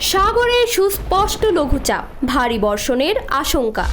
সাগরে সুস্পষ্ট লঘুচাপ, ভারী বর্ষণের আশঙ্কা।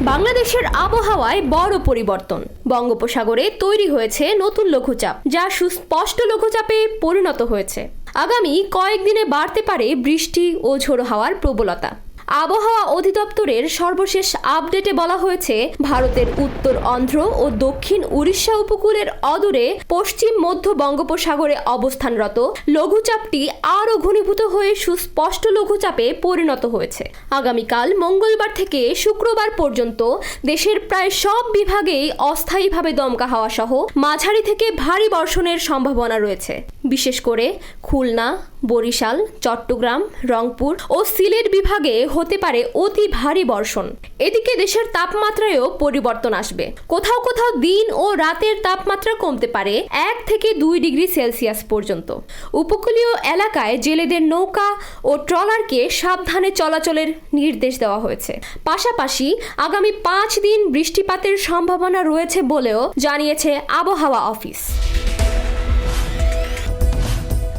বাংলাদেশের আবহাওয়ায় বড় পরিবর্তন। বঙ্গোপসাগরে তৈরি হয়েছে নতুন লঘুচাপ, যা সুস্পষ্ট লঘুচাপে পরিণত হয়েছে। আগামী কয়েকদিনে বাড়তে পারে বৃষ্টি ও ঝোড়ো হাওয়ার প্রবলতা। আবহাওয়া অধিদপ্তরের সর্বশেষ আপডেটে বলা হয়েছে, ভারতের উত্তর অন্ধ্র ও দক্ষিণ উড়িষ্যা উপকূলের অদূরে পশ্চিম মধ্য বঙ্গোপসাগরে অবস্থানরত লঘুচাপটি আরও ঘনীভূত হয়ে সুস্পষ্ট লঘুচাপে পরিণত হয়েছে। আগামীকাল মঙ্গলবার থেকে শুক্রবার পর্যন্ত দেশের প্রায় সব বিভাগেই অস্থায়ীভাবে দমকা হাওয়া সহ মাঝারি থেকে ভারী বর্ষণের সম্ভাবনা রয়েছে। বিশেষ করে খুলনা বরিশাল, চট্টগ্রাম, রংপুর ও সিলেট বিভাগে হতে পারে অতি ভারী বর্ষণ। এদিকে দেশের তাপমাত্রায়ও পরিবর্তন আসবে। কোথাও কোথাও দিন ও রাতের তাপমাত্রা কমতে পারে এক থেকে দুই ডিগ্রি সেলসিয়াস পর্যন্ত। উপকূলীয় এলাকায় জেলেদের নৌকা ও ট্রলারকে সাবধানে চলাচলের নির্দেশ দেওয়া হয়েছে। পাশাপাশি আগামী পাঁচ দিন বৃষ্টিপাতের সম্ভাবনা রয়েছে বলেও জানিয়েছে আবহাওয়া অফিস।